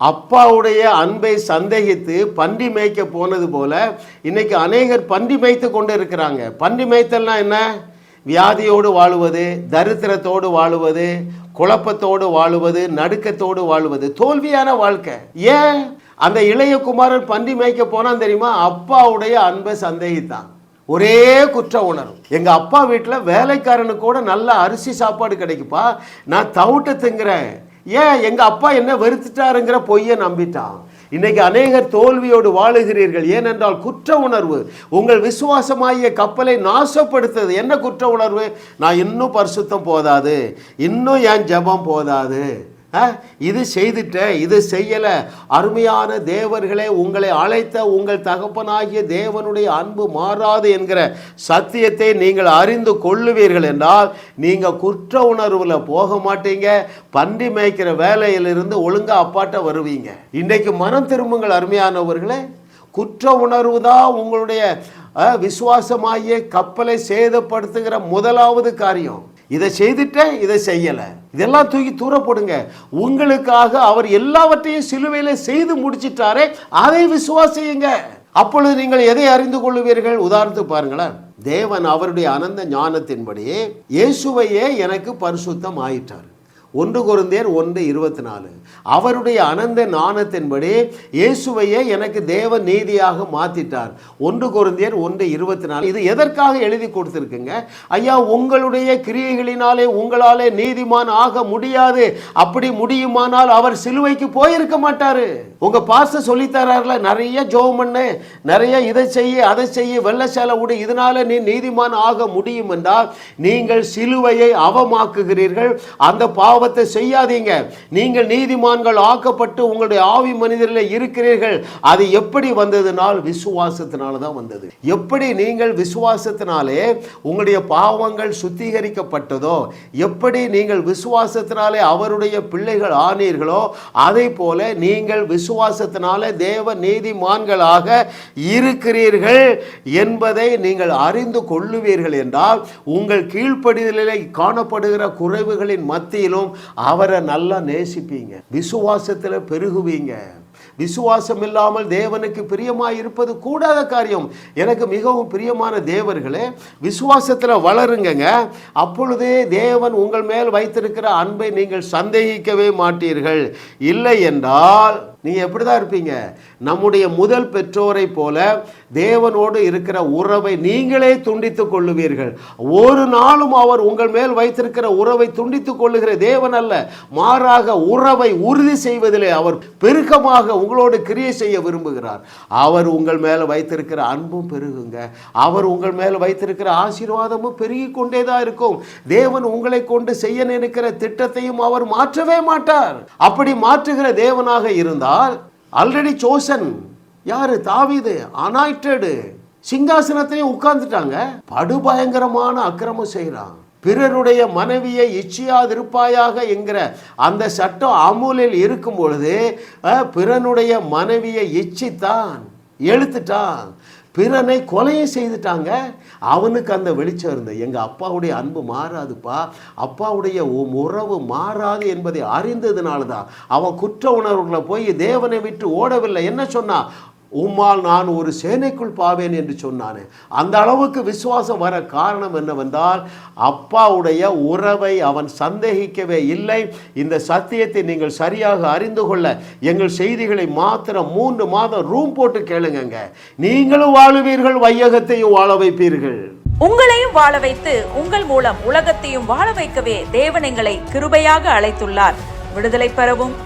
அப்பாவுடைய அன்பை சந்தேகித்து பன்றி மேய்க்க போனது போல இன்னைக்கு அநேகர் பன்றி மேய்த்து கொண்டு இருக்கிறாங்க. பன்றி மேய்த்தல்னா என்ன? வியாதியோடு வாழுவது தரித்திரத்தோடு வாழுவது குழப்பத்தோடு வாழுவது நடுக்கத்தோடு வாழுவது தோல்வியான வாழ்க்கை. ஏன்? அந்த இளைய குமாரன் பன்றி மேய்க்க போனான் தெரியுமா? அப்பாவுடைய அன்பை சந்தேகித்தான். ஒரே குற்ற உணர்வு. எங்க அப்பா வீட்டில் வேலைக்காரனுக்கு கூட நல்ல அரிசி சாப்பாடு கிடைக்குப்பா. நான் தவிட்டு திங்குறேன். ஏன் எங்கள் அப்பா என்ன வெறுத்துட்டாருங்கிற பொய்யை நம்பிட்டான். இன்னைக்கு அநேகர் தோல்வியோடு வாழுகிறீர்கள். ஏனென்றால் குற்ற உணர்வு உங்கள் விசுவாசமாகிய கப்பலை நாசப்படுத்துது என்ன குற்ற உணர்வு? நான் இன்னும் பரிசுத்தம் போதாது. இன்னும் என் ஜெபம் போதாது. இது செய்துட்டேன் இது செய்யலை. அருமையான தேவர்களே உங்களை அழைத்த உங்கள் தகப்பனாகிய தேவனுடைய அன்பு மாறாது என்கிற சத்தியத்தை நீங்கள் அறிந்து கொள்ளுவீர்கள் என்றால் நீங்கள் குற்ற உணர்வில் போக மாட்டீங்க. பன்றி மேய்க்கிற வேலையிலிருந்து ஒழுங்காக அப்பாட்ட வருவீங்க. இன்றைக்கு மனம் திரும்புங்கள் அருமையானவர்களே. குற்ற உணர்வு தான் உங்களுடைய விசுவாசமாகிய கப்பலை சேதப்படுத்துகிற முதலாவது காரியம். இதை செய்துட்டேன் இதை செய்யலை. இதெல்லாம் தூக்கி தூர போடுங்க. உங்களுக்காக அவர் எல்லாவற்றையும் சிலுவையில் செய்து முடிச்சிட்டாரே அதை விசுவாசியுங்க. அப்பொழுது நீங்கள் எதை அறிந்து கொள்ளுவீர்கள்? உதாரணத்துக்கு பாருங்களேன். தேவன் அவருடைய அனந்த ஞானத்தின்படி இயேசுவையே எனக்கு பரிசுத்தம் ஆயிட்டார். ஒன்று கொருந்தேர் ஒன்று இருபத்தி நாலு அவருடைய அனந்த ஞானத்தின்படி இயேசுவையே எனக்கு தேவ நீதியாக மாத்திட்டார். ஒன்று குருந்தேர் ஒன்று இருபத்தி நாலு இது எதற்காக எழுதி கொடுத்துருக்குங்க? ஐயா உங்களுடைய கிரியைகளினாலே உங்களாலே நீதிமான் ஆக முடியாது. அப்படி முடியுமானால் அவர் சிலுவைக்கு போயிருக்க மாட்டாரு. உங்க பாச சொல்லித்தரார்ல நிறைய ஜோம் பண்ணு நிறைய இதை செய்ய அதை செய்ய வெள்ள சேலை விடு இதனால நீ நீதிமான் ஆக முடியும் என்றால் நீங்கள் சிலுவையை அவமாக்குகிறீர்கள். அந்த பாவ பாவத்தை செய்யாதீங்க. நீங்கள் நீதிமான்கள் ஆக்கப்பட்டு உங்களுடைய ஆவி மனிதரில் இருக்கிறீர்கள். அது எப்படி வந்ததுனால் விசுவாசத்தினால தான் வந்தது. எப்படி நீங்கள் விசுவாசத்தினாலே உங்களுடைய பாவங்கள் சுத்திகரிக்கப்பட்டதோ எப்படி நீங்கள் விசுவாசத்தினாலே அவருடைய பிள்ளைகள் ஆனீர்களோ அதை போல நீங்கள் விசுவாசத்தினாலே தேவ நீதிமான்களாக இருக்கிறீர்கள் என்பதை நீங்கள் அறிந்து கொள்ளுவீர்கள் என்றால் உங்கள் கீழ்ப்படிதலில் காணப்படுகிற குறைவுகளின் மத்தியிலும் அவரை நல்லா நேசிப்பீங்க. விசுவாசத்தில் பெருகுவீங்க. விசுவாசம் இல்லாமல் தேவனுக்கு பிரியமாக இருப்பது கூடாத காரியம். எனக்கு மிகவும் பிரியமான தேவர்களே விசுவாசத்தில் வளருங்கங்க. அப்பொழுதே தேவன் உங்கள் மேல் வைத்திருக்கிற அன்பை நீங்கள் சந்தேகிக்கவே மாட்டீர்கள். இல்லை என்றால் நீங்கள் எப்படி தான் இருப்பீங்க? நம்முடைய முதல் பெற்றோரை போல தேவனோடு இருக்கிற உறவை நீங்களே துண்டித்துக் கொள்ளுவீர்கள். ஒரு நாளும் அவர் உங்கள் மேல் வைத்திருக்கிற உறவை துண்டித்துக் கொள்ளுகிற தேவன் அல்ல. மாறாக உறவை உறுதி செய்வதிலே அவர் பெருக்கமாக உங்களோடு கிரியை செய்ய விரும்புகிறார். அவர் உங்கள் மேல் வைத்திருக்கிற அன்பும் பெருகுங்க. அவர் உங்கள் மேல் வைத்திருக்கிற ஆசீர்வாதமும் பெருகி கொண்டே தான் இருக்கும். தேவன் உங்களை கொண்டு செய்ய நினைக்கிற திட்டத்தையும் அவர் மாற்றவே மாட்டார். அப்படி மாற்றுகிற தேவனாக இருந்தால் ஆல்ரெடி சோசன் யாரு? தாவிது. அனாய்டடு சிங்காசனத்திலையும் உட்கார்ந்துட்டாங்க. படுபயங்கரமான அக்கிரமம் செய்கிறான். பிறருடைய மனைவியை இச்சியாதிருப்பாயாக என்கிற அந்த சட்டம் அமுலில் இருக்கும் பொழுது பிறனுடைய மனைவியை இச்சித்தான் எழுத்துட்டான். பிறனை கொலையும் செய்துட்டாங்க. அவனுக்கு அந்த வெளிச்சம் இருந்தது. எங்கள் அப்பாவுடைய அன்பு மாறாதுப்பா. அப்பாவுடைய உறவு மாறாது என்பதை அறிந்ததுனால தான் அவன் குற்ற உணர்வுகளை போய் தேவனை விட்டு ஓடவில்லை. என்ன சொன்னா? உம்மால் நான் ஒரு சேனைக்குள் பாவேன் என்று சொன்னானே. அந்த அளவுக்கு விசுவாசம் வர காரணம் என்னவென்றால் அப்பாவுடைய உறவை அவன் சந்தேகிக்கவே இல்லை. இந்த சத்தியத்தை நீங்கள் சரியாக அறிந்து கொள்ள எங்கள் செய்திகளை மாத்திரம் மூன்று மாதம் ரூம் போட்டு கேளுங்கங்க. நீங்களும் வாழுவீர்கள் வையகத்தையும் வாழ வைப்பீர்கள். உங்களையும் வாழ வைத்து உங்கள் மூலம் உலகத்தையும் வாழ வைக்கவே தேவன் எங்களை கிருபையாக அழைத்துள்ளார். விடுதலை பெறவும்.